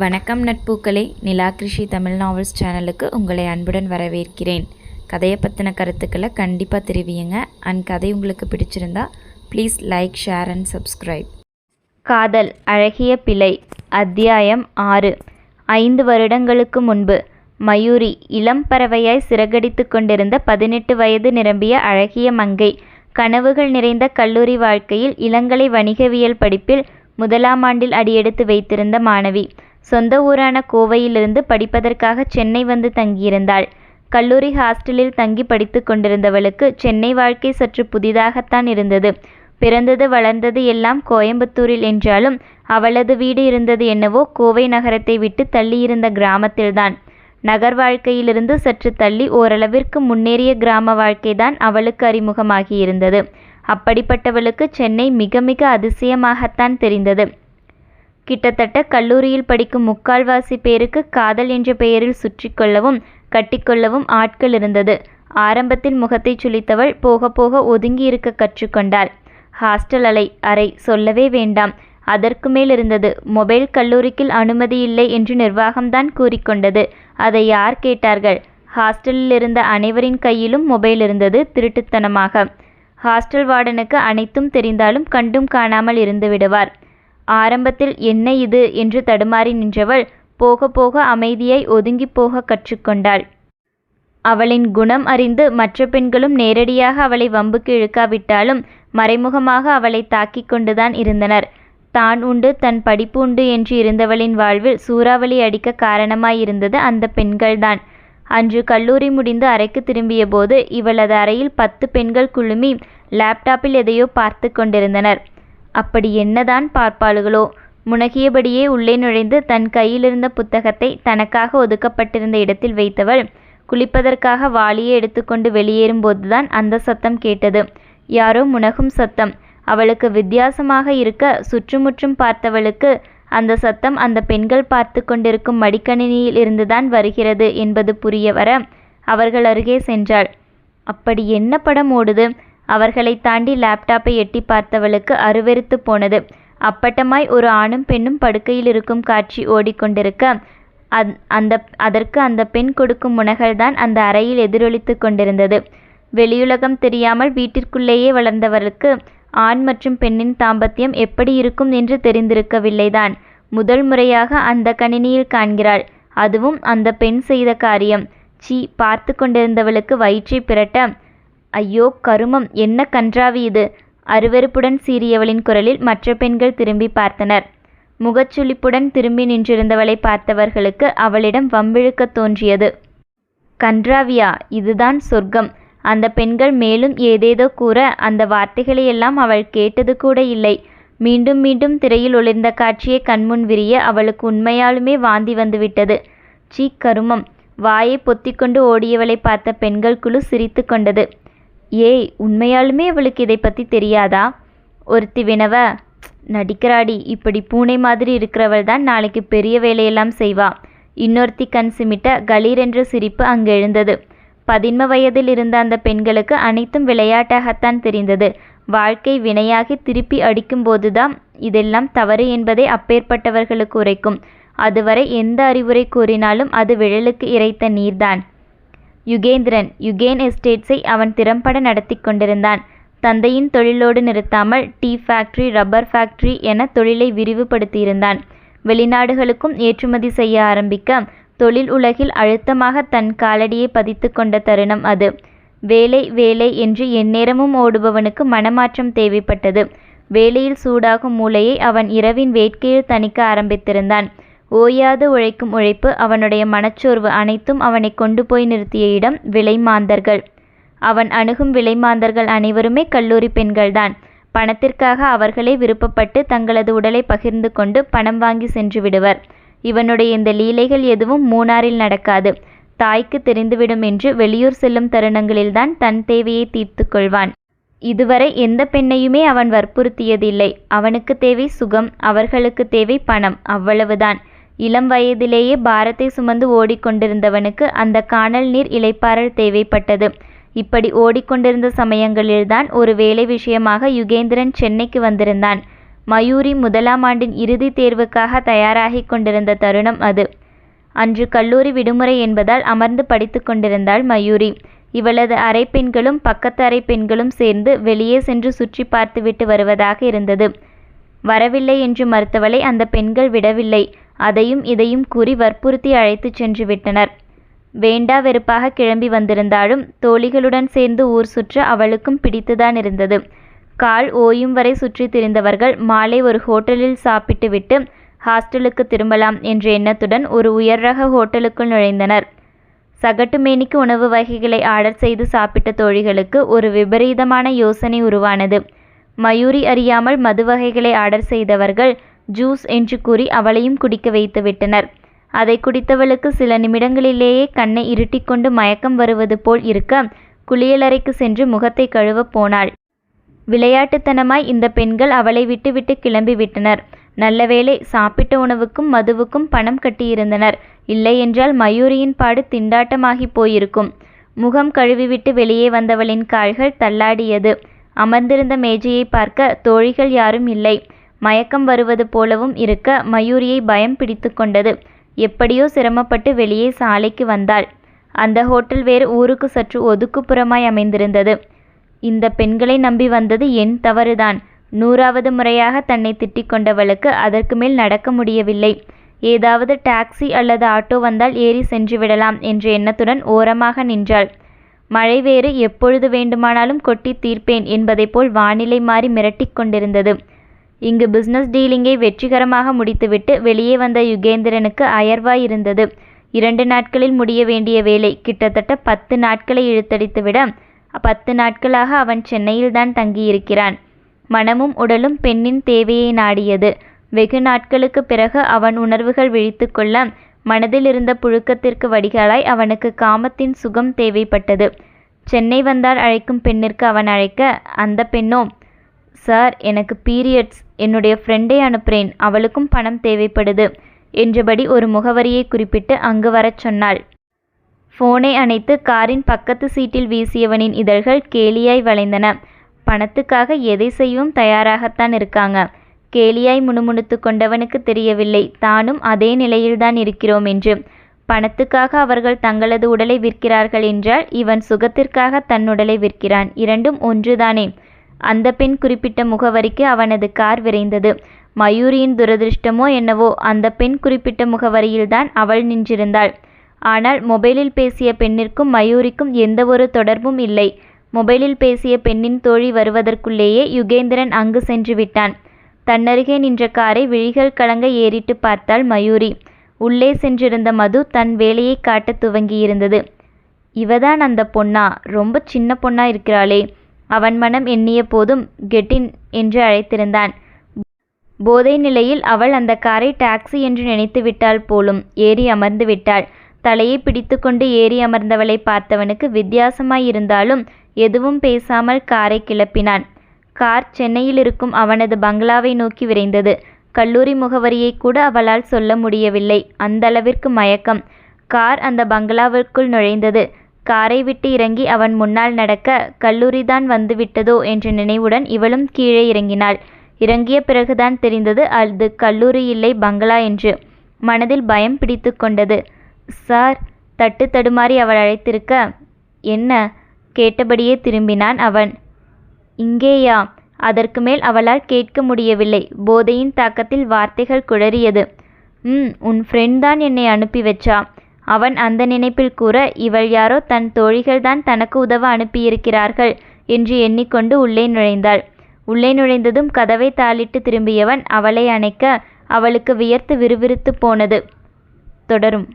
வணக்கம் நட்பூக்களே. நிலா கிருஷி தமிழ் நாவல்ஸ் சேனலுக்கு உங்களை அன்புடன் வரவேற்கிறேன். கதையை பற்றின கருத்துக்களை கண்டிப்பாக தெரிவியுங்க. அண்ட் கதை உங்களுக்கு பிடிச்சிருந்தா please like share and subscribe காதல் அழகிய பிழை அத்தியாயம் ஆறு. ஐந்து வருடங்களுக்கு முன்பு மயூரி இளம் பறவையாய் சிறகடித்து கொண்டிருந்த பதினெட்டு வயது நிரம்பிய அழகிய மங்கை கனவுகள் நிறைந்த கல்லூரி வாழ்க்கையில் இளங்கலை வணிகவியல் படிப்பில் முதலாம் ஆண்டில் அடியெடுத்து வைத்திருந்த மாணவி. சொந்த ஊரான கோவையிலிருந்து படிப்பதற்காக சென்னை வந்து தங்கியிருந்தாள். கல்லூரி ஹாஸ்டலில் தங்கி படித்து கொண்டிருந்தவளுக்கு சென்னை வாழ்க்கை சற்று புதிதாகத்தான் இருந்தது. பிறந்தது வளர்ந்தது எல்லாம் கோயம்புத்தூரில் என்றாலும் அவளது வீடு இருந்தது என்னவோ கோவை நகரத்தை விட்டு தள்ளியிருந்த கிராமத்தில்தான். நகர் வாழ்க்கையிலிருந்து சற்று தள்ளி ஓரளவிற்கு முன்னேறிய கிராம வாழ்க்கைதான் அவளுக்கு அறிமுகமாகியிருந்தது. அப்படிப்பட்டவளுக்கு சென்னை மிக மிக அதிசயமாகத்தான் தெரிந்தது. கிட்டத்தட்ட கல்லூரியில் படிக்கும் முக்கால்வாசி பேருக்கு காதல் என்ற பெயரில் சுற்றி கொள்ளவும் கட்டிக்கொள்ளவும் ஆட்கள் இருந்தது. ஆரம்பத்தில் முகத்தை சுளித்தவள் போக போக ஒதுங்கி இருக்க கற்றுக்கொண்டாள் ஹாஸ்டல் அலை அறை சொல்லவே வேண்டாம். அதற்கு மேல் இருந்தது. மொபைல் கல்லூரிக்கில் அனுமதி இல்லை என்று நிர்வாகம்தான் கூறிக்கொண்டது அதை யார் கேட்டார்கள்? ஹாஸ்டலில் இருந்த அனைவரின் கையிலும் மொபைல் இருந்தது திருட்டுத்தனமாக. ஹாஸ்டல் வார்டனுக்கு அனைத்தும் தெரிந்தாலும் கண்டும் காணாமல் இருந்து விடுவார். ஆரம்பத்தில் என்ன இது என்று தடுமாறி நின்றவள் போக போக அமைதியாய் ஒதுங்கிப் போக கற்றுக்கொண்டாள். அவளின் குணம் அறிந்து மற்ற பெண்களும் நேரடியாக அவளை வம்புக்கு இழுக்காவிட்டாலும் மறைமுகமாக அவளை தாக்கிக் கொண்டுதான் இருந்தனர். தான் உண்டு தன் படிப்பு உண்டு என்று இருந்தவளின் வாழ்வில் சூறாவளி அடிக்க காரணமாயிருந்தது அந்த பெண்கள்தான். அன்று கல்லூரி முடிந்து அறைக்கு திரும்பிய போது இவளது அறையில் பத்து பெண்கள் குழுமி லேப்டாப்பில் எதையோ பார்த்து கொண்டிருந்தனர். அப்படி என்னதான் பார்ப்பாளுகளோ? முனகியபடியே உள்ளே நுழைந்து தன் கையிலிருந்த புத்தகத்தை தனக்காக ஒதுக்கப்பட்டிருந்த இடத்தில் வைத்தவள் குளிப்பதற்காக வாளியை எடுத்துக்கொண்டு வெளியேறும்போதுதான் அந்த சத்தம் கேட்டது. யாரோ முனகும் சத்தம். அவளுக்கு வித்தியாசமாக இருக்க சுற்றுமுற்றும் பார்த்தவளுக்கு அந்த சத்தம் அந்த பெண்கள் பார்த்து கொண்டிருக்கும் மடிக்கணினியில் இருந்துதான் வருகிறது என்பது புரிய வர அவர்கள் அருகே சென்றாள். அப்படி என்ன படம் ஓடுது? அவர்களை தாண்டி லேப்டாப்பை எட்டி பார்த்தவளுக்கு அருவெருத்து போனது. அப்பட்டமாய் ஒரு ஆணும் பெண்ணும் படுக்கையில் இருக்கும் காட்சி ஓடிக்கொண்டிருக்க அந்த அதற்கு அந்த பெண் கொடுக்கும் முனகல்தான் அந்த அறையில் எதிரொலித்து கொண்டிருந்தது. வெளியுலகம் தெரியாமல் வீட்டிற்குள்ளேயே வளர்ந்தவர்களுக்கு ஆண் மற்றும் பெண்ணின் தாம்பத்தியம் எப்படி இருக்கும் என்று தெரிந்திருக்கவில்லைதான். முதல் முறையாக அந்த கணினியில் காண்கிறாள். அதுவும் அந்த பெண் செய்த காரியம். சீ பார்த்து கொண்டிருந்தவளுக்கு வயிற்றை பிரட்ட ஐயோ கருமம் என்ன கன்றாவி இது? அருவெருப்புடன் சீறியவளின் குரலில் மற்ற பெண்கள் திரும்பி பார்த்தனர். முகச்சுளிப்புடன் திரும்பி நின்றிருந்தவளை பார்த்தவர்களுக்கு அவளிடம் வம்பிழுக்கத் தோன்றியது. கன்றாவியா இதுதான் சொர்க்கம். அந்த பெண்கள் மேலும் ஏதேதோ கூற அந்த வார்த்தைகளையெல்லாம் அவள் கேட்டது கூட இல்லை. மீண்டும் மீண்டும் திரையில் ஒளிர்ந்த காட்சியை கண்முன் விரிய அவளுக்கு உண்மையாலுமே வாந்தி வந்துவிட்டது. சீ கருமம். வாயை பொத்திக்கொண்டு ஓடியவளை பார்த்த பெண்கள் குழு சிரித்து கொண்டது. ஏய் உண்மையாலுமே அவளுக்கு இதை பற்றி தெரியாதா? ஒருத்தி வினவ நடிக்கிறாடி இப்படி பூனை மாதிரி இருக்கிறவள் தான் நாளைக்கு பெரிய வேலையெல்லாம் செய்வா. இன்னொருத்தி கண் சிமிட்ட கலீர் என்ற சிரிப்பு அங்கு எழுந்தது. பதின்ம வயதில் இருந்த அந்த பெண்களுக்கு அனைத்தும் விளையாட்டாகத்தான் தெரிந்தது. வாழ்க்கை வினையாகி திருப்பி அடிக்கும்போதுதான் இதெல்லாம் தவறு என்பதை அப்பேற்பட்டவர்களுக்கு உரைக்கும். அதுவரை எந்த அறிவுரை கூறினாலும் அது விழலுக்கு இறைத்த நீர்தான். யுகேந்திரன் யுகேன் எஸ்டேட்ஸை அவன் திறம்பட நடத்தி கொண்டிருந்தான். தந்தையின் தொழிலோடு நிறுத்தாமல் டீ ஃபேக்டரி ரப்பர் ஃபேக்டரி என தொழிலை விரிவுபடுத்தியிருந்தான். வெளிநாடுகளுக்கும் ஏற்றுமதி செய்ய ஆரம்பிக்க தொழில் உலகில் அழுத்தமாக தன் காலடியை பதித்து கொண்ட தருணம் அது. வேலை வேலை என்று எந்நேரமும் ஓடுபவனுக்கு மனமாற்றம் தேவைப்பட்டது. வேலையில் சூடாகும் மூளையை அவன் இரவின் வேட்கையில் தணிக்க ஆரம்பித்திருந்தான். ஓயாது உழைக்கும் உழைப்பு அவனுடைய மனச்சோர்வு அனைத்தும் அவனை கொண்டு போய் நிறுத்திய இடம் விலைமாந்தர்கள். அவன் அணுகும் விலைமாந்தர்கள் அனைவருமே கல்லூரி பெண்கள்தான். பணத்திற்காக அவர்களே விருப்பப்பட்டு தங்களது உடலை பகிர்ந்து கொண்டு பணம் வாங்கி சென்று விடுவர். இவனுடைய இந்த லீலைகள் எதுவும் மூணாரில் நடக்காது. தாய்க்கு தெரிந்துவிடும் என்று வெளியூர் செல்லும் தருணங்களில்தான் தன் தேவையை தீர்த்து கொள்வான். இதுவரை எந்த பெண்ணையுமே அவன் வற்புறுத்தியதில்லை. அவனுக்கு தேவை சுகம் அவர்களுக்கு தேவை பணம் அவ்வளவுதான். இளம் வயதிலேயே பாரத்தை சுமந்து ஓடிக்கொண்டிருந்தவனுக்கு அந்த காணல் நீர் இலைப்பாறல் தேவைப்பட்டது. இப்படி ஓடிக்கொண்டிருந்த சமயங்களில்தான் ஒரு வேலை விஷயமாக யுகேந்திரன் சென்னைக்கு வந்திருந்தான். மயூரி முதலாம் ஆண்டின் இறுதித் தேர்வுக்காக தயாராகிக் கொண்டிருந்த தருணம் அது. அன்று கல்லூரி விடுமுறை என்பதால் அமர்ந்து படித்து கொண்டிருந்தாள் மயூரி. இவளது அறை பெண்களும் பக்கத்து அறை பெண்களும் சேர்ந்து வெளியே சென்று சுற்றி பார்த்துவிட்டு வருவதாக இருந்தது. வரவில்லை என்று மறுத்தவளை அந்த பெண்கள் விடவில்லை. அதையும் இதையும் கூறி வற்புறுத்தி அழைத்துச் சென்று விட்டனர். வேண்டா வெறுப்பாக கிளம்பி வந்திருந்தாலும் தோழிகளுடன் சேர்ந்து ஊர் சுற்ற அவளுக்கும் பிடித்துதான் இருந்தது. கால் ஓயும் வரை சுற்றித் திரிந்தவர்கள் மாலை ஒரு ஹோட்டலில் சாப்பிட்டுவிட்டு ஹாஸ்டலுக்கு திரும்பலாம் என்ற எண்ணத்துடன் ஒரு உயர் ரக ஹோட்டலுக்குள் நுழைந்தனர். சகட்டு மேனிக்கு உணவு வகைகளை ஆர்டர் செய்து சாப்பிட்ட தோழிகளுக்கு ஒரு விபரீதமான யோசனை உருவானது. மயூரி அறியாமல் மது வகைகளை ஆர்டர் செய்தவர்கள் ஜூஸ் என்று கூறி அவளையும் குடிக்க வைத்து விட்டனர். அதை குடித்தவளுக்கு சில நிமிடங்களிலேயே கண்ணை இருட்டிக்கொண்டு மயக்கம் வருவது போல் இருக்க குளியலறைக்கு சென்று முகத்தை கழுவப் போனாள். விளையாட்டுத்தனமாய் இந்த பெண்கள் அவளை விட்டுவிட்டு கிளம்பி விட்டனர். நல்லவேளை சாப்பிட்ட உணவுக்கும் மதுவுக்கும் பணம் கட்டியிருந்தனர். இல்லையென்றால் மயூரியின் பாடு திண்டாட்டமாகி போயிருக்கும். முகம் கழுவிவிட்டு வெளியே வந்தவளின் கால்கள் தள்ளாடியது. அமர்ந்திருந்த மேஜையை பார்க்க தோழிகள் யாரும் இல்லை. மயக்கம் வருவது போலவும் இருக்க மயூரியை பயம் பிடித்து கொண்டது. எப்படியோ சிரமப்பட்டு வெளியே சாலைக்கு வந்தாள். அந்த ஹோட்டல் வேறு ஊருக்கு சற்று ஒதுக்குப்புறமாய் அமைந்திருந்தது. இந்த பெண்களை நம்பி வந்தது என் தவறுதான். நூறாவது முறையாக தன்னை திட்டிக் கொண்டவளுக்கு அதற்கு மேல் நடக்க முடியவில்லை. ஏதாவது டாக்ஸி அல்லது ஆட்டோ வந்தால் ஏறி சென்று விடலாம் என்ற எண்ணத்துடன் ஓரமாக நின்றாள். மழை வேறு எப்பொழுது வேண்டுமானாலும் கொட்டி தீர்ப்பேன் என்பதைப் போல் வானிலை மாறி மிரட்டிக் கொண்டிருந்தது. இங்கு பிசினஸ் டீலிங்கை வெற்றிகரமாக முடித்துவிட்டு வெளியே வந்த யுகேந்திரனுக்கு அயர்வாய் இருந்தது. இரண்டு நாட்களில் முடிய வேண்டிய வேலை கிட்டத்தட்ட பத்து நாட்களை இழுத்தடித்துவிட பத்து நாட்களாக அவன் சென்னையில்தான் தங்கியிருக்கிறான். மனமும் உடலும் பெண்ணின் தேவையை நாடியது. வெகு நாட்களுக்கு பிறகு அவன் உணர்வுகள் விழித்து கொள்ள மனதில் இருந்த புழுக்கத்திற்கு வடிகாலாய் அவனுக்கு காமத்தின் சுகம் தேவைப்பட்டது. சென்னை வந்தால் அழைக்கும் பெண்ணிற்கு அவன் அழைக்க அந்த பெண்ணோ சார் எனக்கு பீரியட்ஸ். என்னுடைய ஃப்ரெண்டை அனுப்புகிறேன் அவளுக்கும் பணம் தேவைப்படுது என்றபடி ஒரு முகவரியை குறிப்பிட்டு அங்கு வரச் சொன்னாள். ஃபோனை அணைத்து காரின் பக்கத்து சீட்டில் வீசியவனின் இதழ்கள் கேலியாய் வளைந்தன. பணத்துக்காக எதை செய்யவும் தயாராகத்தான் இருக்காங்க. கேலியாய் முணுமுணுத்து கொண்டவனுக்கு தெரியவில்லை. தானும் அதே நிலையில்தான் இருக்கிறோம் என்று. பணத்துக்காக அவர்கள் தங்களது உடலை விற்கிறார்கள் என்றால் இவன் சுகத்திற்காக தன் உடலை விற்கிறான். இரண்டும் ஒன்றுதானே. அந்த பெண் குறிப்பிட்ட முகவரிக்கு அவனது கார் விரைந்தது. மயூரியின் துரதிருஷ்டமோ என்னவோ அந்த பெண் குறிப்பிட்ட முகவரியில்தான் அவள் நின்றிருந்தாள். ஆனால் மொபைலில் பேசிய பெண்ணிற்கும் மயூரிக்கும் எந்தவொரு தொடர்பும் இல்லை. மொபைலில் பேசிய பெண்ணின் தோழி வருவதற்குள்ளேயே யுகேந்திரன் அங்கு சென்று விட்டான். தன்னருகே நின்ற காரை விழிகள் கலங்க ஏறிட்டு பார்த்தாள் மயூரி. உள்ளே சென்றிருந்த மது தன் வேலையை காட்டத் துவங்கியிருந்தது. இவதான் அந்த பொண்ணா? ரொம்ப சின்ன பொண்ணா இருக்கிறாளே. அவன் மனம் எண்ணிய போதும் கெட்டின் என்று அழைத்திருந்தான். போதை நிலையில் அவள் அந்த காரை டாக்ஸி என்று நினைத்து விட்டாள் போலும் ஏறி அமர்ந்து விட்டாள். தலையை பிடித்துக்கொண்டு ஏறி அமர்ந்தவளை பார்த்தவனுக்கு வித்தியாசமாயிருந்தாலும் எதுவும் பேசாமல் காரை கிளப்பினான். கார் சென்னையில் இருக்கும் அவனது பங்களாவை நோக்கி விரைந்தது. கல்லூரி முகவரியை கூட அவளால் சொல்ல முடியவில்லை. அந்தளவிற்கு மயக்கம். கார் அந்த பங்களாவிற்குள் நுழைந்தது. காரை விட்டு இறங்கி அவன் முன்னால் நடக்க கல்லூரிதான் வந்துவிட்டதோ? என்ற நினைவுடன் இவளும் கீழே இறங்கினாள். இறங்கிய பிறகுதான் தெரிந்தது அது கல்லூரி இல்லை பங்களா என்று. மனதில் பயம் பிடித்து கொண்டது. சார் தட்டு தடுமாறி அவள் அழைத்திருக்க என்ன? கேட்டபடியே திரும்பினான் அவன். இங்கேயா? அதற்கு மேல் அவளால் கேட்க முடியவில்லை. போதையின் தாக்கத்தில் வார்த்தைகள் குழறியது. ம் உன் ஃப்ரெண்ட் தான் என்னை அனுப்பி வச்சா? அவன் அந்த நினைப்பில் கூற இவள் யாரோ தன் தோழிகள்தான் தனக்கு உதவ அனுப்பியிருக்கிறார்கள் என்று எண்ணிக்கொண்டு உள்ளே நுழைந்தாள். உள்ளே நுழைந்ததும் கதவை தாளிட்டு திரும்பியவன் அவளை அணைக்க அவளுக்கு வியர்த்து விறுவிறுத்து போனது. தொடரும்.